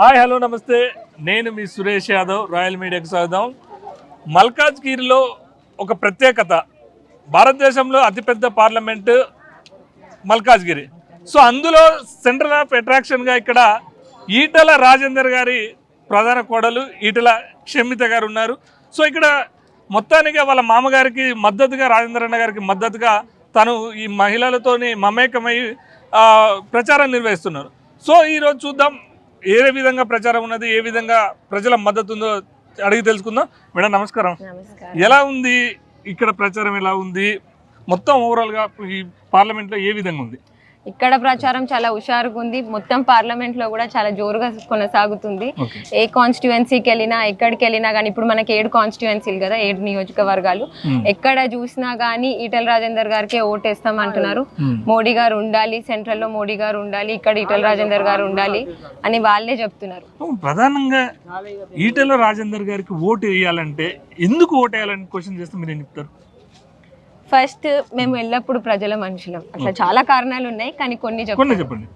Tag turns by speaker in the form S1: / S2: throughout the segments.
S1: Hi hello నమస్తే. నేను మీ Suresh Yadav royal మీడియాకు స్వాగతం. మల్కాజ్గిరిలో ఒక ప్రత్యేకత. భారతదేశంలో అతిపెద్ద పార్లమెంటు మల్కాజ్గిరి సో అందులో సెంట్రల్ ఆఫ్ అట్రాక్షన్గా ఇక్కడ ఈటల రాజేందర్ గారి ప్రధాన కోడలు ఈటల క్షమిత గారు ఉన్నారు. సో ఇక్కడ మొత్తానికి వాళ్ళ మామగారికి మద్దతుగా రాజేంద్ర అన్న గారికి మద్దతుగా తను ఈ మహిళలతోని మమేకమై ప్రచారం నిర్వహిస్తున్నారు. సో ఈరోజు చూద్దాం ఏ విధంగా ప్రచారం ఉన్నది ఏ విధంగా ప్రజల మద్దతు ఉందో అడిగి తెలుసుకుందాం. మేడం నమస్కారం.
S2: నమస్కారం.
S1: ఎలా ఉంది? ఇక్కడ ప్రచారం ఎలా ఉంది? మొత్తం ఓవరాల్గా ఈ పార్లమెంట్లో ఏ విధంగా ఉంది?
S2: ఇక్కడ ప్రచారం చాలా హుషారుగా ఉంది. మొత్తం పార్లమెంట్లో కూడా చాలా జోరుగా కొనసాగుతుంది. ఏ కాన్స్టిట్యుయెన్సీకి వెళ్ళినా ఎక్కడికి వెళ్ళినా కానీ ఇప్పుడు మనకి ఏడు కాన్స్టిట్యుయెన్సీలు కదా ఏడు నియోజకవర్గాలు. ఎక్కడ చూసినా కానీ ఈటల రాజేందర్ గారికి ఓటేస్తాం అంటున్నారు మోడీ గారు ఉండాలి సెంట్రల్లో మోడీ గారు ఉండాలి ఇక్కడ ఈటల రాజేందర్ గారు ఉండాలి అని వాళ్ళే చెప్తున్నారు.
S1: ప్రధానంగా ఈటెల రాజేందర్ గారికి ఓటు వేయాలంటే ఎందుకు ఓటు వేయాలని క్వశ్చన్ చేస్తే మీరు ఏం చెప్తారు?
S2: ఫస్ట్ మేము ఎల్లప్పుడు ప్రజల మనుషులం. అట్లా చాలా కారణాలు ఉన్నాయి కానీ కొన్ని
S1: చెప్పండి.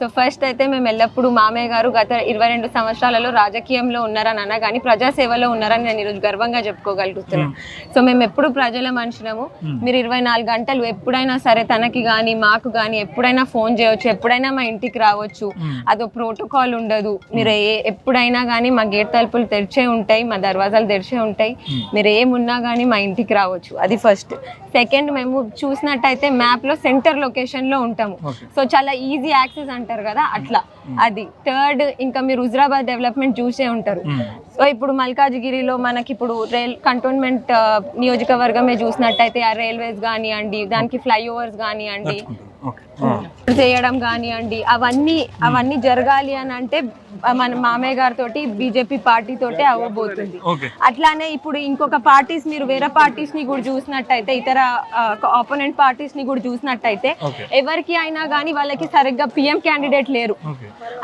S2: సో ఫస్ట్ అయితే మేము ఎల్లప్పుడు మామయ్య గారు గత ఇరవై రెండు సంవత్సరాలలో రాజకీయంలో ఉన్నారని అన్నా కానీ ప్రజాసేవలో ఉన్నారని నేను ఈరోజు గర్వంగా చెప్పుకోగలుగుతున్నాను సో మేము ఎప్పుడు ప్రజల మనుషులము. మీరు ఇరవై నాలుగు గంటలు ఎప్పుడైనా సరే తనకి కానీ మాకు కానీ ఎప్పుడైనా ఫోన్ చేయవచ్చు ఎప్పుడైనా మా ఇంటికి రావచ్చు. అదో ప్రోటోకాల్ ఉండదు. మీరు ఏ ఎప్పుడైనా కానీ మా గేట్ తలుపులు తెరిచే ఉంటాయి మా దర్వాజాలు తెరిచే ఉంటాయి. మీరు ఏమున్నా కానీ మా ఇంటికి రావచ్చు. అది ఫస్ట్. సెకండ్ మేము చూసినట్టయితే మ్యాప్లో సెంటర్ లొకేషన్లో ఉంటాము. సో చాలా ఈజీ యాక్సెస్ అంటారు కదా అట్లా. అది. థర్డ్ ఇంకా మీరు హుజరాబాద్ డెవలప్మెంట్ చూసే ఉంటారు. సో ఇప్పుడు మల్కాజ్గిరిలో మనకి ఇప్పుడు రైల్ కంటోన్మెంట్ నియోజకవర్గమే చూసినట్టయితే ఆ రైల్వేస్ కానివ్వండి దానికి ఫ్లైఓవర్స్ కానివ్వండి చేయడం కానివ్వండి అవన్నీ అవన్నీ జరగాలి అని అంటే మన మామయ్య గారితో బీజేపీ పార్టీ తోటే అవ్వబోతుంది అట్లానే ఇప్పుడు ఇంకొక పార్టీస్ మీరు వేరే పార్టీస్ని కూడా చూసినట్టయితే ఇతర ఆపోనెంట్ పార్టీస్ని కూడా చూసినట్టయితే ఎవరికి అయినా కానీ వాళ్ళకి సరిగ్గా పిఎం క్యాండిడేట్ లేరు.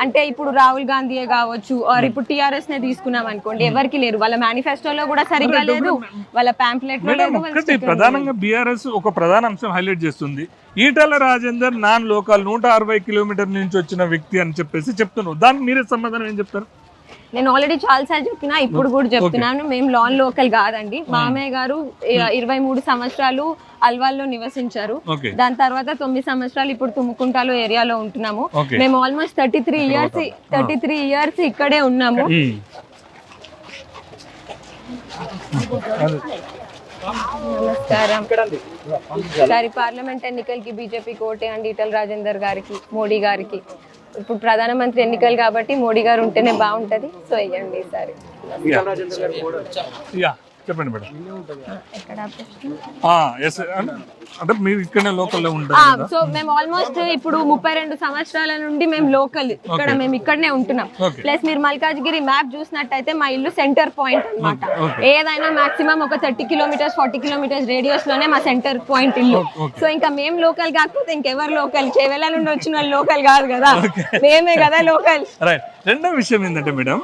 S2: అంటే ఇప్పుడు రాహుల్ గాంధీయే కావచ్చు ఆర్ ఇప్పుడు టిఆర్ఎస్ నే తీసుకున్నాం అనుకోండి ఎవరికి లేరు. వాళ్ళ మేనిఫెస్టోలో కూడా సరిగ్గా లేదు వాళ్ళ లేదు.
S1: ప్రధానంగా బీఆర్ఎస్ ఒక ప్రధాన అంశం హైలైట్ చేస్తుంది. ఈటల రాజేందర్ నాన్ లోకల్ నూట అరవై కిలోమీటర్ నుంచి వచ్చిన వ్యక్తి అని చెప్పేసి చెప్తున్నాను. దానికి మీరే సమాధానం ఏం చెప్తారు?
S2: నేను ఆల్రెడీ చాలా సార్లు చెప్పినా ఇప్పుడు కూడా చెప్తున్నాను. మేము లాన్ లోకల్ కాదండి. మామయ్య గారు ఇరవై మూడు సంవత్సరాలు అల్వాల్లో నివసించారు. దాని తర్వాత తొమ్మిది సంవత్సరాలు ఇప్పుడు తుమ్ముకుంటాలో ఏరియాలో ఉంటున్నాము. మేము almost thirty three years thirty three years ఇక్కడే ఉన్నాము. నమస్కారం. సారి పార్లమెంట్ ఎన్నికలకి బీజేపీకి అండ్ ఈటల రాజేందర్ గారికి మోడీ గారికి. ఇప్పుడు ప్రధానమంత్రి ఎన్నికలు కాబట్టి మోడీ గారు ఉంటేనే బాగుంటది. సో వేయండి ఈసారి
S1: చెప్పండి మేడం? ఎస్ అంటే మీరు ఇక్కడనే లోకల్లో ఉంటారు
S2: ఆ,
S1: కదా?
S2: సో మేము ఆల్మోస్ట్ ఇప్పుడు ముప్పై రెండు సంవత్సరాల నుండి మేము లోకల్ ఇక్కడ మేము ఇక్కడనే ఉంటున్నాం. ప్లస్ మీరు మల్కాజ్గిరి మ్యాప్ చూసినట్టయితే మా ఇల్లు సెంటర్ పాయింట్ అన్నమాట.
S1: ఓకే.
S2: ఏదైనా మాక్సిమం ఒక థర్టీ కిలోమీటర్స్ ఫార్టీ కిలోమీటర్స్ రేడియస్లోనే మా సెంటర్ పాయింట్ ఇల్లు. సో ఇంకా మేము లోకల్ కాకపోతే ఇంకెవరు లోకల్ చేవెళ్ళ నుండి వచ్చిన వాళ్ళు లోకల్ కాదు కదా. మేమే కదా లోకల్
S1: రైట్ రెండో విషయం ఏంటంటే మేడం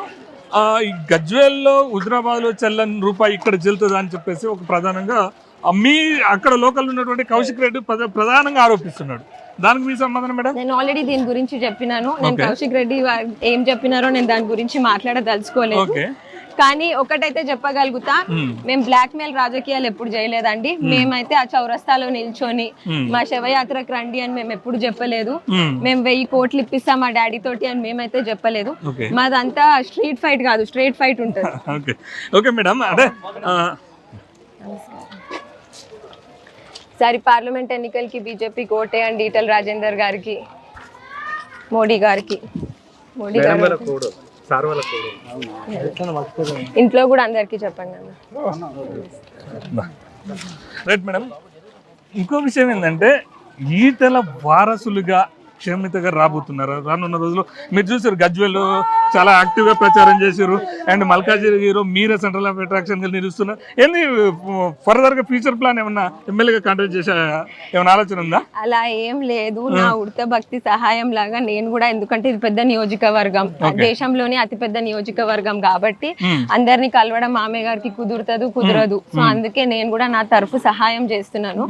S1: ఈ గజ్వేల్లో హుజరాబాద్లో చెల్లని రూపాయి ఇక్కడ చెల్లుతుందా అని చెప్పేసి ఒక ప్రధానంగా మీ అక్కడ లోకల్ ఉన్నటువంటి కౌశిక్ రెడ్డి ప్రధా- ప్రధానంగా ఆరోపిస్తున్నాడు. దానికి మీ సమాధానం మేడం?
S2: నేను ఆల్రెడీ దీని గురించి చెప్పినాను. నేను. కౌశిక్ రెడ్డి ఏం చెప్పినారో నేను దాని గురించి మాట్లాడదలుచుకోలేదు. కానీ ఒకటైతే చెప్పగలుగుతా. మేము. బ్లాక్ మెయిల్ రాజకీయాలు ఎప్పుడు చేయలేదండి. మేమైతే ఆ చౌరస్తాలో నిల్చొని. మా శవయాత్రకు రండి అని మేము ఎప్పుడు చెప్పలేదు.
S1: మ్మ్.
S2: వెయ్యి కోట్లు ఇప్పిస్తాం మా డాడీ తోటి అని మేమైతే చెప్పలేదు. మాదంతా స్ట్రీట్ ఫైట్ కాదు స్ట్రేట్ ఫైట్ ఉంటుంది.
S1: ఓకే. ఓకే మేడం అదే
S2: ఈసారి పార్లమెంట్ ఎన్నికలకి బీజేపీకి ఓటేయండి ఈటల రాజేందర్ గారికి మోడీ గారికి. మోడీ గారు ఇంట్లో కూడా అందరికీ చెప్పండి అన్న.
S1: రైట్ మేడం ఇంకో విషయం ఏంటంటే ఈటల వారసులుగా క్షమితగా రాబోతున్నారు. రానున్న రోజుల్లో మీరు చూసారు గజ్వేల్లో చాలా యాక్టివ్గా ప్రచారం చేశారు. అండ్ మల్కాజిగిరిలో మీరే సెంట్రల్ ఆఫ్ అట్రాక్షన్గా నిలుస్తున్నారు. ఏంది ఫర్దర్గా ఫ్యూచర్ ప్లాన్ ఏమన్నా ఎమ్మెల్యేగా కాంటాక్ట్ చేసే ఏమైనా ఆలోచన ఉందా?
S2: అలా ఏం లేదు. నా ఉడత భక్తి సహాయం లాగా నేను కూడా ఎందుకంటే ఇది పెద్ద నియోజకవర్గం. దేశంలోనే అతిపెద్ద నియోజకవర్గం కాబట్టి. అందరినీ కలవడం మామయ్య గారికి కుదురుతదు కుదరదు. సో అందుకే నేను కూడా నా తరఫు సహాయం చేస్తున్నాను.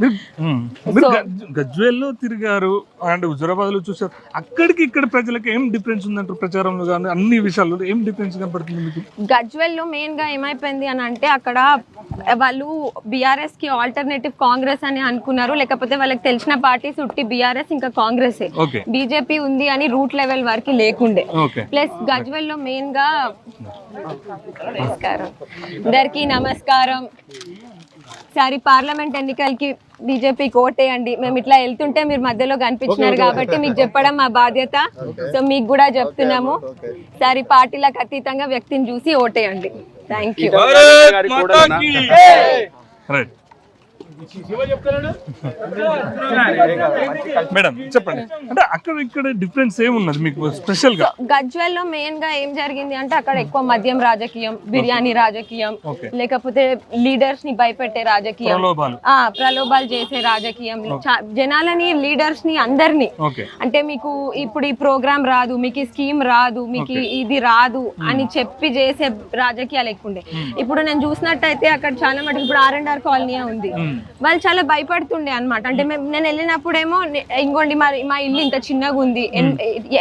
S1: గజ్వేల్లో తిరిగారు అండ్ హుజరాబాద్లో చూసారు అక్కడికి ఇక్కడ ప్రజలకు ఏం డిఫరెన్స్ ఉందంటారు ప్రచారంలో కానీ అన్ని విషయాల్లో ఏం డిఫరెన్స్ కనపడుతుంది మీకు?
S2: గజ్వెల్లో మెయిన్గా ఏమైపోయింది అని అంటే అక్కడ వాళ్ళు బీఆర్ఎస్కి ఆల్టర్నేటివ్ కాంగ్రెస్ అని అనుకున్నారు. లేకపోతే వాళ్ళకి తెలిసిన పార్టీస్ ఉట్టి బీఆర్ఎస్ ఇంకా కాంగ్రెస్. బీజేపీ ఉంది అని రూట్ లెవెల్ వరకు లేకుండే. ప్లస్ గజ్వెల్లో మెయిన్గా నమస్కారం. అందరికి నమస్కారం. సారి పార్లమెంట్ ఎన్నికలకి బీజేపీకి ఓటేయండి. మేము ఇట్లా వెళ్తుంటే మీరు మధ్యలో కనిపించినారు కాబట్టి మీకు చెప్పడం మా బాధ్యత. సో మీకు కూడా చెప్తున్నాము. సారి పార్టీలకు అతీతంగా వ్యక్తిని చూసి ఓటేయండి. థ్యాంక్ యూ
S1: రైట్ మేడం చెప్పండి. అంటే అక్కడ ఇక్కడ డిఫరెన్స్ ఏమున్నది మీకు స్పెషల్గా?
S2: గజ్వెల్లో మెయిన్గా ఏం జరిగింది అంటే అక్కడ ఎక్కువ మద్యం రాజకీయం బిర్యానీ రాజకీయం. లేకపోతే లీడర్స్ని భయపెట్టే రాజకీయం.
S1: ప్రలోభాలు.
S2: చేసే రాజకీయం. జనాలని లీడర్స్ని అందరినీ. అంటే మీకు ఇప్పుడు ఈ ప్రోగ్రామ్ రాదు మీకు ఈ స్కీమ్ రాదు మీకు ఇది రాదు అని చెప్పి చేసే రాజకీయాలు ఎక్కువ ఉండే. ఇప్పుడు నేను చూసినట్టయితే అక్కడ చాలా మటుకు ఇప్పుడు ఆర్ అండ్ ఆర్ కాలనీ ఉంది. వాళ్ళు చాలా భయపడుతుండే అన్నమాట. అంటే మేము నేను వెళ్ళినప్పుడేమో ఇంకోండి మా మా ఇల్లు ఇంత చిన్నగా ఉంది.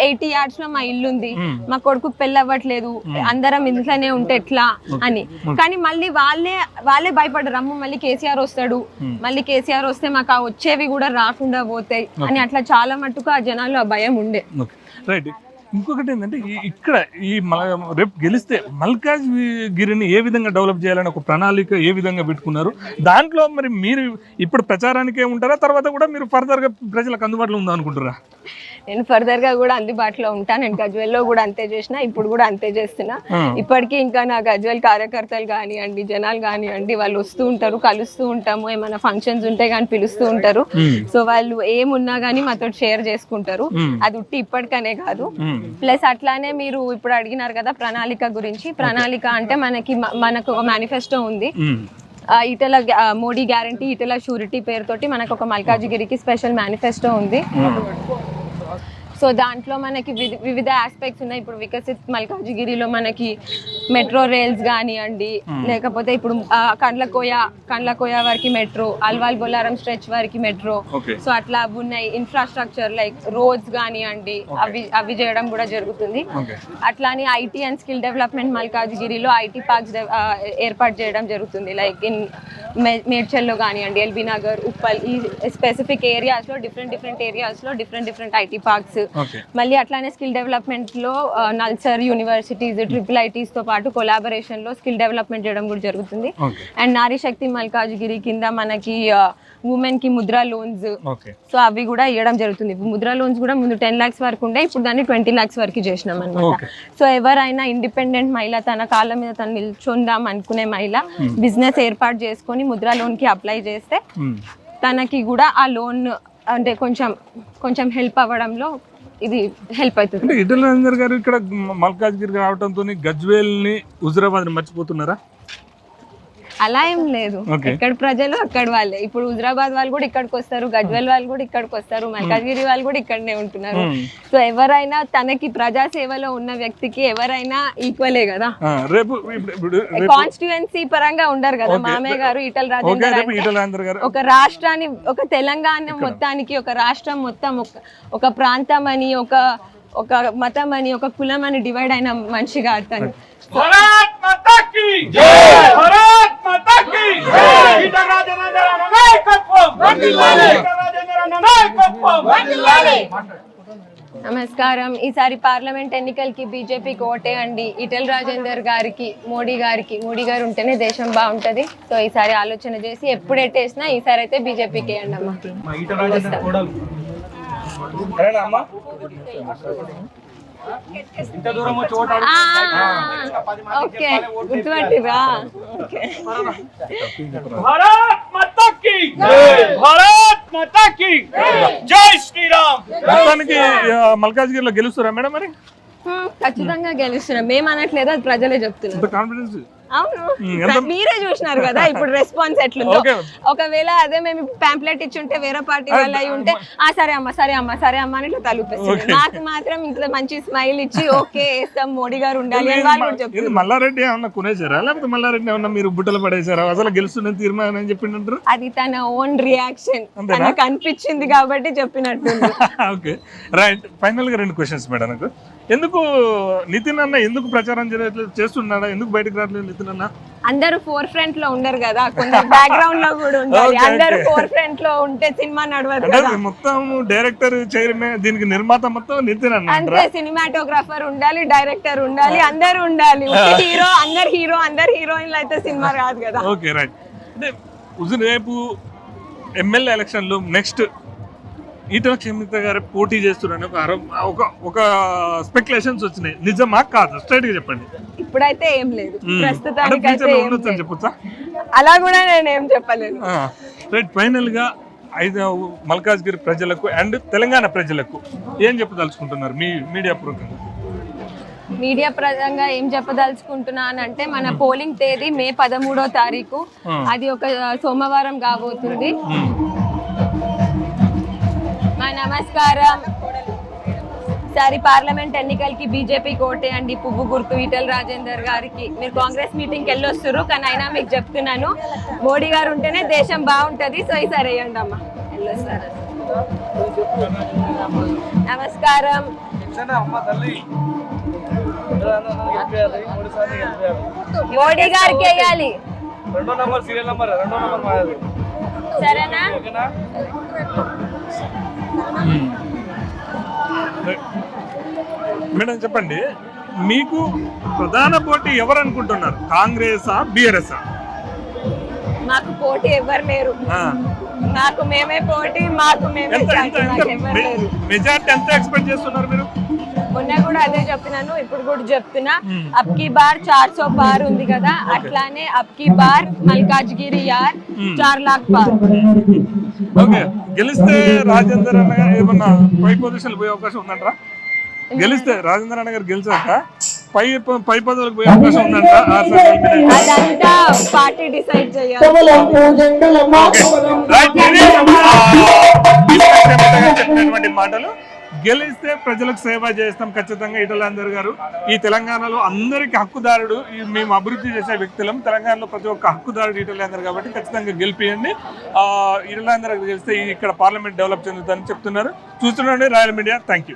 S2: ఎయిటీ యార్డ్స్లో మా ఇల్లు ఉంది. మా కొడుకు పెళ్ళి అవ్వట్లేదు. అందరం ఇంట్లోనే ఉంటే ఎట్లా అని. కానీ మళ్ళీ వాళ్ళే వాళ్ళే భయపడరు అమ్మ మళ్ళీ కేసీఆర్ వస్తాడు. మళ్ళీ కేసీఆర్ వస్తే మాకు ఆ వచ్చేవి కూడా రాకుండా పోతాయి అని అట్లా చాలా మట్టుకు ఆ జనాలు ఆ భయం ఉండే.
S1: రైట్. ఇంకొకటి ఏంటంటే ఇక్కడ ఈ రేపు గెలిస్తే మల్కాజ్ గిరిని ఏ విధంగా డెవలప్ చేయాలని ఒక ప్రణాళిక ఏ విధంగా పెట్టుకున్నారు? దాంట్లో మరి మీరు ఇప్పుడు ప్రచారానికే ఉంటారా? తర్వాత కూడా మీరు ఫర్దర్గా ప్రజలకు అందుబాటులో ఉందా అనుకుంటారా
S2: నేను ఫర్దర్గా కూడా అందుబాటులో ఉంటాను నేను గజ్వెల్లో కూడా అంతే చేసిన ఇప్పుడు కూడా అంతే చేస్తున్నా. ఇప్పటికీ ఇంకా నా గజ్వెల్ కార్యకర్తలు కానివ్వండి జనాలు కానివ్వండి వాళ్ళు వస్తూ ఉంటారు కలుస్తూ ఉంటాము. ఏమైనా ఫంక్షన్స్ ఉంటే కానీ పిలుస్తూ ఉంటారు. సో వాళ్ళు ఏమున్నా కానీ మాతో షేర్ చేసుకుంటారు. అది ఉట్టి ఇప్పటికనే కాదు. ప్లస్ అట్లానే మీరు ఇప్పుడు అడిగినారు కదా ప్రణాళిక గురించి. ప్రణాళిక అంటే మనకి మనకు ఒక మేనిఫెస్టో ఉంది. ఆ, ఇటల మోడీ గ్యారంటీ ఇటల షూరిటీ పేరుతోటి మనకు ఒక మల్కాజిగిరికి స్పెషల్ మేనిఫెస్టో ఉంది. సో దాంట్లో మనకి విధ- వివిధ ఆస్పెక్ట్స్ ఉన్నాయి. ఇప్పుడు వికసిత్ మల్కాజిగిరిలో మనకి మెట్రో రైల్స్ కానివ్వండి లేకపోతే ఇప్పుడు కండ్లకోయ కండ్లకోయ వరకు మెట్రో అల్వాల్ బొల్లారం స్ట్రెచ్ వరకు మెట్రో సో అట్లా అవి ఉన్నాయి. ఇన్ఫ్రాస్ట్రక్చర్ లైక్ రోడ్స్ కానివ్వండి అవి అవి చేయడం కూడా జరుగుతుంది. అట్లానే ఐటీ అండ్ స్కిల్ డెవలప్మెంట్ మల్కాజ్గిరిలో ఐటీ పార్క్స్ ఏర్పాటు చేయడం జరుగుతుంది. లైక్ ఇన్ మేడ్చల్లో కానివ్వండి ఎల్బీ నగర్ ఉప్పల్ ఈ స్పెసిఫిక్ ఏరియాస్లో డిఫరెంట్ డిఫరెంట్ ఏరియాస్లో డిఫరెంట్ డిఫరెంట్ ఐటీ పార్క్స్ మళ్ళీ అట్లానే స్కిల్ డెవలప్మెంట్లో నల్సర్ యూనివర్సిటీస్ ట్రిపుల్ ఐటీస్తో పాటు కొలాబరేషన్లో స్కిల్ డెవలప్మెంట్ చేయడం కూడా జరుగుతుంది. అండ్ నారీ శక్తి మల్కాజ్గిరి కింద మనకి ఉమెన్కి ముద్రా లోన్స్. సో అవి కూడా ఇవ్వడం జరుగుతుంది. ముద్రా లోన్స్ కూడా ముందు టెన్ లాక్స్ వరకు ఉండే ఇప్పుడు దాన్ని ట్వంటీ లాక్స్ వరకు చేసినాం అనమాట సో ఎవరైనా ఇండిపెండెంట్ మహిళ తన కాళ్ళ మీద తను నిల్చుందాం అనుకునే మహిళ బిజినెస్ ఏర్పాటు చేసుకొని ముద్రా లోన్కి అప్లై చేస్తే తనకి కూడా ఆ లోన్ అంటే కొంచెం కొంచెం హెల్ప్ అవ్వడంలో ఇది హెల్ప్ అవుతుంది.
S1: అంటే ఇటల్ రాజేందర్ గారు ఇక్కడ మల్కాజ్గిరి రావడంతో గజ్వేల్ని హుజరాబాద్ని మర్చిపోతున్నారా?
S2: అలా ఏం లేదు. ఎక్కడ ప్రజలు అక్కడ వాళ్ళే. ఇప్పుడు హుజరాబాద్ వాళ్ళు కూడా ఇక్కడికి వస్తారు గజ్వెల్ వాళ్ళు కూడా ఇక్కడికి వస్తారు మల్కాజ్గిరి వాళ్ళు కూడా ఇక్కడనే ఉంటున్నారు.
S1: Hmm.
S2: సో ఎవరైనా తనకి ప్రజా సేవలో ఉన్న వ్యక్తికి ఎవరైనా ఈక్వలే కదా.
S1: రేపు
S2: కాన్స్టిట్యుయెన్సీ పరంగా ఉండరు కదా. మామయ్య గారు ఈటల రాజేందర్
S1: రేపు
S2: అంటే
S1: ఇటల్ రాజేందర్ గారు.
S2: ఒక రాష్ట్రాన్ని ఒక తెలంగాణ మొత్తానికి ఒక రాష్ట్రం మొత్తం ఒక ప్రాంతం అని ఒక ఒక మతం అని ఒక కులం అని డివైడ్ అయిన
S3: మనిషిగా అర్థం
S2: నమస్కారం. ఈసారి పార్లమెంట్ ఎన్నికలకి బీజేపీకి ఓటే అండి. ఇటల్ రాజేందర్ గారికి మోడీ గారికి మోడీ గారు ఉంటేనే దేశం బాగుంటది. సో ఈసారి ఆలోచన చేసి ఎప్పుడు ఈసారి అయితే బీజేపీకి వేయండి అమ్మా
S3: సరేనా. అమ్మా జై. శ్రీరామ్.
S1: మొత్తానికి మల్కాజ్గిరిలో గెలుస్తారా మేడం మరి?
S2: ఖచ్చితంగా గెలుస్తున్నాం. మేము అనట్లేదు అది ప్రజలే చెప్తున్నారు. అవును. మీరే చూసినారు కదా ఇప్పుడు రెస్పాన్స్ ఎట్లుందో. ఒకవేళ అదే మేము పాంప్లెట్ ఇచ్చి ఉంటే వేరే పార్టీ వాళ్ళు అయి ఉంటే ఆ సరే అమ్మ సరే అమ్మ సరే అమ్మ అని ఇట్లా తలుపేస్తుంది నాకు మాత్రం ఇంత మంచి స్మైల్ ఇచ్చి ఓకే వేస్తాం మోడీ గారు ఉండాలి అని వాళ్ళు
S1: ఇది మల్లారెడ్డి ఏమన్నా కొనేసారా? లేకపోతే మల్లారెడ్డి ఏమన్నా మీరు బుట్టలు పడేసారా? అసలు గెలుస్తున్న తీర్మానం అని చెప్పింటారు
S2: అది తన ఓన్ రియాక్షన్? తనకు అనిపించింది కాబట్టి చెప్పినట్టుంది.
S1: ఓకే. రైట్. ఫైనల్గా రెండు క్వశ్చన్స్ మేడం నాకు. ఎందుకు నితిన్ అన్న ఎందుకు ప్రచారం చేస్తున్నాడా? ఎందుకు బయటకు రావట్లేదు నితిన్ అన్న?
S2: అందరూ ఫోర్ ఫ్రంట్లో ఉండరు కదా కొంచెం బ్యాక్గ్రౌండ్లో కూడా ఉండాలి. అందరూ. ఫోర్ ఫ్రంట్లో ఉంటే సినిమా నడవదు
S1: అంటే
S2: కదా.
S1: మొత్తం డైరెక్టర్ చైర్మన్ దీనికి నిర్మాత మొత్తం నితిన్ అన్న
S2: అంతే సినిమాటోగ్రాఫర్ ఉండాలి డైరెక్టర్ ఉండాలి అందరూ ఉండాలి. హీరో అందరు హీరో అందరు హీరోయిన్లు అయితే సినిమా రాదు కదా.
S1: ఓకే రైట్ అంటే రేపు ఎమ్మెల్యే ఎలక్షన్లో నెక్స్ట్ ఈటల క్షమిత గారు పోటీ చేస్తున్నారని ఒక ఆరో- ఒక ఒక స్పెక్యులేషన్స్ వచ్చినాయి. నిజమా? కాదు? స్ట్రైట్గా చెప్పండి.
S2: ఇప్పుడైతే ఏం లేదు.
S1: Hmm. అంటే
S2: ప్రస్తుతానికి అయితే
S1: లో
S2: ఏం
S1: ఉండొచ్చు అని
S2: లేదు.
S1: చెప్పొచ్చా?
S2: అలా కూడా నేను ఏం చెప్పలేను.
S1: రైట్ ఫైనల్గా ఐదు మల్కాజ్గిరి ప్రజలకు అండ్ తెలంగాణ ప్రజలకు ఏం చెప్పదలుచుకుంటున్నారు మీ మీడియా పూర్వకంగా?
S2: మీడియా పరంగా ఏం చెప్పదలుచుకుంటున్నానంటే మన పోలింగ్ తేదీ మే పదమూడో తారీఖు. అది ఒక సోమవారం కాబోతుంది. నమస్కారం. సారి పార్లమెంట్ ఎన్నికలకి బీజేపీ కోటేయండి పువ్వు గుర్తు ఈటల రాజేందర్ గారికి. మీరు కాంగ్రెస్ మీటింగ్కి వెళ్ళొస్తారు కానీ అయినా మీకు చెప్తున్నాను. మోడీ గారు ఉంటేనే దేశం బాగుంటది. సో ఈసారి వేయండి అమ్మా. వెళ్ళొస్తారు? నమస్కారం. మోడీ గారికి వేయాలి.
S3: రెండో నంబర్ సీరియల్ నంబర్ రెండో నంబర్ మాది
S2: సరేనా?
S1: మేడం చెప్పండి. మీకు ప్రధాన పోటీ ఎవరు అనుకుంటున్నారు కాంగ్రెసా బీఆర్ఎస్?
S2: మాకు పోటీ ఎవరు లేరు. మాకు మేమే పోటీ మాకు మేమే
S1: మెజార్టీ ఎంత ఎక్స్పెక్ట్ చేస్తున్నారు మీరు?
S2: మొన్న కూడా అదే చెప్పినాను ఇప్పుడు కూడా చెప్తున్నా. అబ్కి బార్ చార్ సో పార్ ఉంది కదా అట్లానే అబ్కి బార్ మల్కాజ్గిరి యార్ చార్ లాక్ పార్
S1: ఓకే గెలిస్తే రాజేందర్ అన్న గారు ఏమన్నా పై పొజిషన్ పోయే అవకాశం ఉందంటారా? గెలిస్తే రాజేందర్ అన్న గారు గెలిచాక పై పై పదవులకు పోయే అవకాశం ఉందంట.
S2: అదంతా పార్టీ డిసైడ్ చేయాలి.
S1: చెప్పినటువంటి మాటలు గెలిస్తే ప్రజలకు సేవ చేస్తాం ఖచ్చితంగా ఈటలందర్ గారు. ఈ తెలంగాణలో అందరికి హక్కుదారుడు ఈ మేము అభివృద్ధి చేసే వ్యక్తులం. తెలంగాణలో ప్రతి ఒక్క హక్కుదారుడు ఇటలందరు కాబట్టి ఖచ్చితంగా గెలిపియండి. ఆ, గెలిస్తే ఇక్కడ పార్లమెంట్ డెవలప్ చెందుతుందని చెప్తున్నారు. చూస్తున్నాండి రాయల్ మీడియా. Thank you